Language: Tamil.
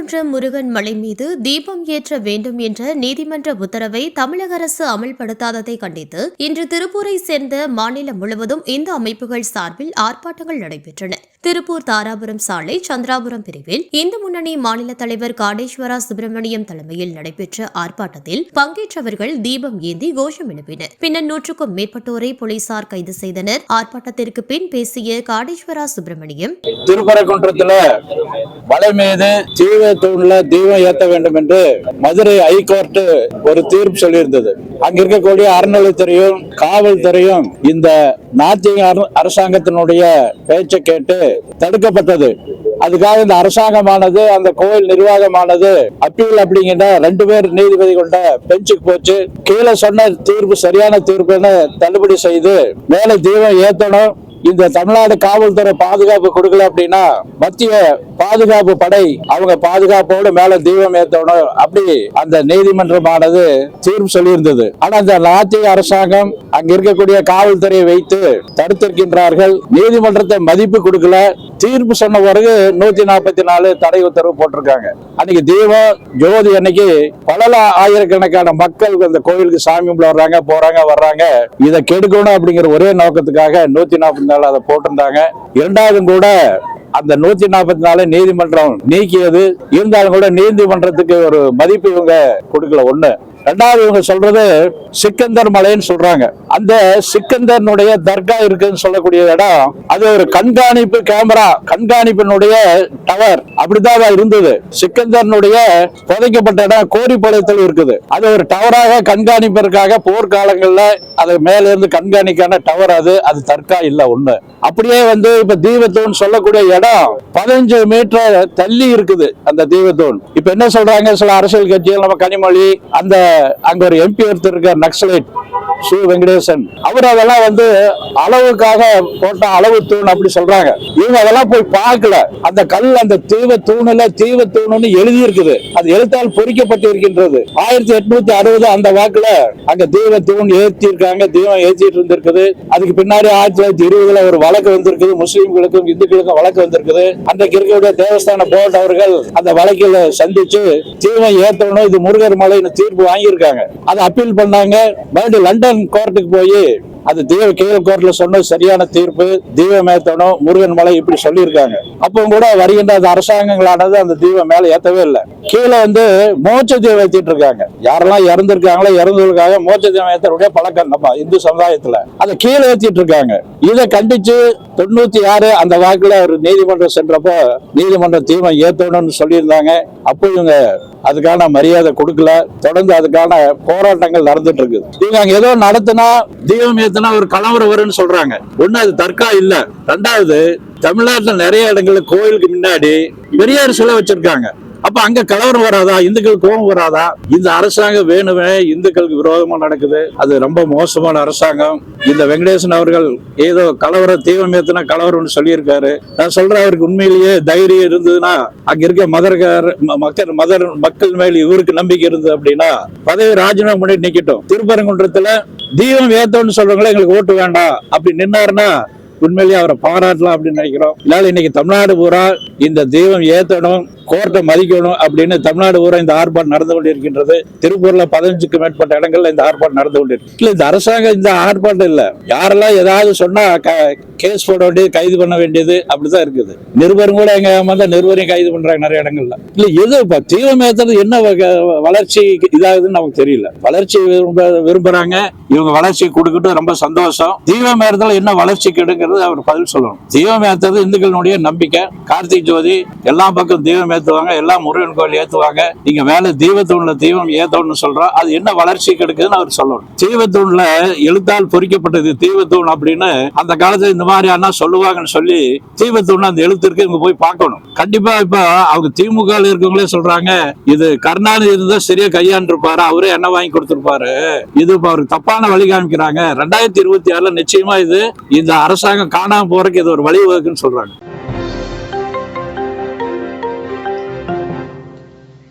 திருப்பரங்குன்றம் முருகன் மலை மீது தீபம் ஏற்ற வேண்டும் என்ற நீதிமன்ற உத்தரவை தமிழக அரசு அமல்படுத்தாததை கண்டித்து இன்று திருப்பூரை சேர்ந்த மாநிலம் முழுவதும் இந்த அமைப்புகள் சார்பில் ஆர்ப்பாட்டங்கள் நடைபெற்றன. திருப்பூர் தாராபுரம் சாலை சந்திராபுரம் பிரிவில் இந்து முன்னணி மாநில தலைவர் காடேஸ்வரா சுப்பிரமணியம் தலைமையில் நடைபெற்ற ஆர்ப்பாட்டத்தில் பங்கேற்றவர்கள் தீபம் ஏந்தி கோஷம் எழுப்பினர். பின்னர் நூற்றுக்கும் மேற்பட்டோரை போலீசார் கைது செய்தனர். ஆர்ப்பாட்டத்திற்கு பின் பேசிய காடேஸ்வரா சுப்பிரமணியம் திருப்பரங்குன்றத்தில் மலை மீது தீவ தூண்ல தீபம் ஏற்ற வேண்டும் என்று மதுரை ஹைகோர்ட் ஒரு தீர்ப்பு சொல்லியிருந்தது. அங்க இருக்கக்கூடிய அறநிலைத்துறையும் காவல்துறையும் இந்த நாட்டிய அரசாங்கத்தினுடைய பேச்சை கேட்டு தடுக்கப்பட்டது. அதுக்காக இந்த அரசாங்கமானது அந்த கோயில் நிர்வாகமானது அப்பீல் அப்படிங்கிற ரெண்டு பேர் நீதிபதி கொண்ட பெஞ்சுக்கு போச்சு. கீழே சொன்ன தீர்ப்பு சரியான தீர்ப்புன்னு தள்ளுபடி செய்து மேல தீபம் ஏத்தணும் இந்த தமிழ்நாடு காவல்துறை பாதுகாப்பு கொடுக்கல அப்படின்னா மத்திய பாதுகாப்பு படை அவங்க பாதுகாப்போடு மேல தீபம் ஏத்தணும் அப்படி அந்த நீதிமன்றமானது தீர்ப்பு சொல்லியிருந்தது. ஆனா அந்த நாட்டிய அரசாங்கம் அங்க இருக்கக்கூடிய காவல்துறையை வைத்து தடுத்திருக்கின்றார்கள். நீதிமன்றத்தை மதிப்பு கொடுக்கல. தீர்ப்பு சொன்ன பிறகு நூத்தி நாற்பத்தி நாலு தடை உத்தரவு போட்டிருக்காங்க. அன்னைக்கு தீபம் ஜோதி அன்னைக்கு பல ஆயிரக்கணக்கான மக்கள் அந்த கோயிலுக்கு சாமி கும்பிட வர்றாங்க போறாங்க வர்றாங்க. இதை கெடுக்கணும் அப்படிங்கிற ஒரே நோக்கத்துக்காக நூத்தி நாற்பத்தி நாள் அதை போட்டிருந்தாங்க. இரண்டாவதும் கூட அந்த நூத்தி நாற்பத்தி நாலு நீதிமன்றம் நீக்கியது. இருந்தாலும் கூட நீதிமன்றத்துக்கு ஒரு மதிப்பு இவங்க கொடுக்கல. ஒண்ணு. ரெண்டாவது இவங்க சொல்றது சிக்கந்தர் மலைன்னு சொல்றாங்க. அந்த சிக்கந்தர்னுடைய தர்கா இருக்குன்னு சொல்லக்கூடிய இடம் அது ஒரு கண்காணிப்பு கேமரா கண்காணிப்பினுடைய டவர் அப்படிதான் இருந்தது. சிக்கந்தர்னுடைய புதைக்கப்பட்ட இடம் கோரிப்பாளையத்தில் இருக்குது. அது ஒரு டவராக கண்காணிப்பதற்காக போர்க்காலங்கள்ல அது மேல இருந்து கண்காணிக்கான டவர் அது அது தர்கா இல்ல ஒண்ணு. அப்படியே வந்து இப்ப தீபத்தூன் சொல்லக்கூடிய இடம் பதினஞ்சு மீட்டர் தள்ளி இருக்குது அந்த தீபத்தூன் இப்ப என்ன சொல்றாங்க சில அரசியல் கட்சிகள் நம்ம கனிமொழி அந்த அங்க ஒரு எம்பி ஒருத்தர் இருக்கார் நக்சலைட் சு வெங்கடேசன். அவர் அதெல்லாம் வந்து அளவுக்காக போட்ட அளவு தூண் அப்படி சொல்றாங்க. இவங்க அதெல்லாம் போய் பார்க்கல. அந்த கல் அந்த தீவ தூணுல தீவ தூணுன்னு எழுதி இருக்குது அது எழுத்தால் பொறிக்கப்பட்டு இருக்கின்றது ஆயிரத்தி எட்நூத்தி அறுபது அந்த வாக்குல அங்க தீவ தூண் ஏற்றி இருக்காங்க தீபம் ஏற்றிட்டு இருந்திருக்குது அதுக்கு பின்னாடி ஆயிரத்தி தொள்ளாயிரத்தி இருபதுல ஒரு வழக்கு வந்திருக்குது. முஸ்லீம்களுக்கும் இந்துக்களுக்கும் வழக்கு வந்திருக்குது. அன்றைக்கு இருக்கக்கூடிய தேவஸ்தான போர்டு அவர்கள் அந்த வழக்கில் சந்திச்சு தீவம் ஏற்றணும் இது முருகர் மலைன்னு தீர்ப்பு வாங்கியிருக்காங்க. அதை அப்பீல் பண்ணாங்க. மறுபடியும் லண்டன் கோர்ட்டுக்கு போய் அது தீவ கீழ கோர்ட்ல சொன்ன சரியான தீர்ப்பு தீபம் மேத்தனும் முருகன் மலை இப்படி சொல்லியிருக்காங்க. அப்பவும் கூட வருகின்ற அந்த அரசாங்கங்களானது அந்த தீபம் மேல ஏத்தவே இல்லை. கீழே வந்து மோட்ச தீபம் ஏத்திட்டு இருக்காங்க. யாரெல்லாம் இறந்திருக்காங்களோ இறந்தவர்களுக்காக மோட்ச தீபம் ஏத்தருடைய பழக்கம் நம்ம இந்து சமுதாயத்துல. அதை கீழே ஏத்திட்டு இருக்காங்க. இதை கண்டிச்சு தொண்ணூத்தி ஆறு அந்த வாக்குல ஒரு நீதிமன்றம் சென்றப்போ நீதிமன்றம் தீபம் ஏத்தணும்னு சொல்லியிருந்தாங்க. அப்போ இவங்க அதுக்கான மரியாதை கொடுக்கல. தொடர்ந்து அதுக்கான போராட்டங்கள் நடந்துட்டு இருக்கு இவங்க அங்க ஏதோ நடத்தினா தீபம் ஏத்தினா ஒரு கலவரம் வரும்னு சொல்றாங்க. ஒண்ணு அது தற்கா இல்ல. ரெண்டாவது தமிழ்நாட்டுல நிறைய இடங்கள்ல கோயிலுக்கு முன்னாடி பெரியார் சிலை வச்சிருக்காங்க. அப்ப அங்க கலவரம் வராதா? இந்துக்கள் கோபம் வராதா? இந்த அரசாங்கம் வேணுமே? இந்துக்களுக்கு விரோதமா நடக்குது. அது ரொம்ப மோசமான அரசாங்கம். இந்த வெங்கடேசன் அவர்கள் ஏதோ கலவர தீவம் ஏத்தினா கலவரம்னு சொல்லியிருக்காரு. நான் சொல்றேன் அவருக்கு உண்மையிலேயே தைரியம் இருந்ததுன்னா அங்க இருக்க மதர்கார ம- மக்கள் மதர் மக்கள் மேல் இவருக்கு நம்பிக்கை இருந்தது அப்படின்னா பதவி ராஜினாமா பண்ணி நிக்கட்டும். திருப்பரங்குன்றத்துல தீபம் ஏத்தோம்னு சொல்றவங்களே எங்களுக்கு ஓட்டு வேண்டாம். அப்படி நின்னாருன்னா உண்மையிலேயே அவரை பாராட்டலாம் அப்படின்னு நினைக்கிறோம். இதனால இன்னைக்கு தமிழ்நாடு பூரா இந்த தெய்வம் ஏத்தணும். கோர்ட்டை மதிக்கணும் அப்படின்னு தமிழ்நாடு பூரா இந்த ஆர்ப்பாட்டம் நடந்து கொண்டிருக்கின்றது. திருப்பூர்ல பதினஞ்சுக்கு மேற்பட்ட இடங்கள்ல இந்த ஆர்ப்பாட்டம் நடந்து கொண்டிருக்கு. இல்ல இந்த அரசாங்கம் இந்த ஆர்ப்பாட்டம் இல்ல. யாரெல்லாம் ஏதாவது சொன்னா கேஸ் போட வேண்டியது கைது பண்ண வேண்டியது அப்படிதான் இருக்குது. நிருபரும் கூட எங்க ஏமாந்தா நிருபரையும் கைது பண்றாங்க நிறைய இடங்கள்ல. இல்ல எது இப்ப தீவிரம் ஏத்துறது என்ன வகை வளர்ச்சி இதாகுதுன்னு நமக்கு தெரியல. வளர்ச்சி விரும்ப விரும்புறாங்க. இவங்க வளர்ச்சி கொடுக்கட்டும் ரொம்ப சந்தோஷம். தீபம் ஏறதுல என்ன வளர்ச்சி கெடுங்கிறது அவர் பதில் சொல்லணும். தீபம் ஏத்துறது இந்துக்களுடைய நம்பிக்கை. கார்த்திக் ஜோதி எல்லா பக்கம் தீபம் ஏற்றுவாங்க எல்லா முருகன் கோயில் ஏத்துவாங்க. நீங்க மேல தீபத்தூண்ல தீபம் ஏத்தணும்னு சொல்றோம் அது என்ன வளர்ச்சி கெடுக்குதுன்னு அவர் சொல்லணும். தீபத்தூண்ல எழுத்தால் பொறிக்கப்பட்டது தீபத்தூண் அப்படின்னு அந்த காலத்துல இந்த மாதிரி அண்ணா சொல்லுவாங்கன்னு சொல்லி தீபத்தூண் அந்த எழுத்திற்கு இங்க போய் பார்க்கணும். கண்டிப்பா இப்ப அவங்க திமுக இருக்கவங்களே சொல்றாங்க இது கருணாநிதி இருந்தா சரியா கையாண்டிருப்பாரு அவரே என்ன வாங்கி கொடுத்திருப்பாரு. இது இப்ப அவருக்கு தப்பான வழி காமிக்கிறாங்க. ரெண்டாயிரத்தி இருபத்தி ஆறுல நிச்சயமா இது இந்த அரசாங்கம் காணாம போறதுக்கு இது ஒரு வழிவகுக்குன்னு சொல்றாங்க.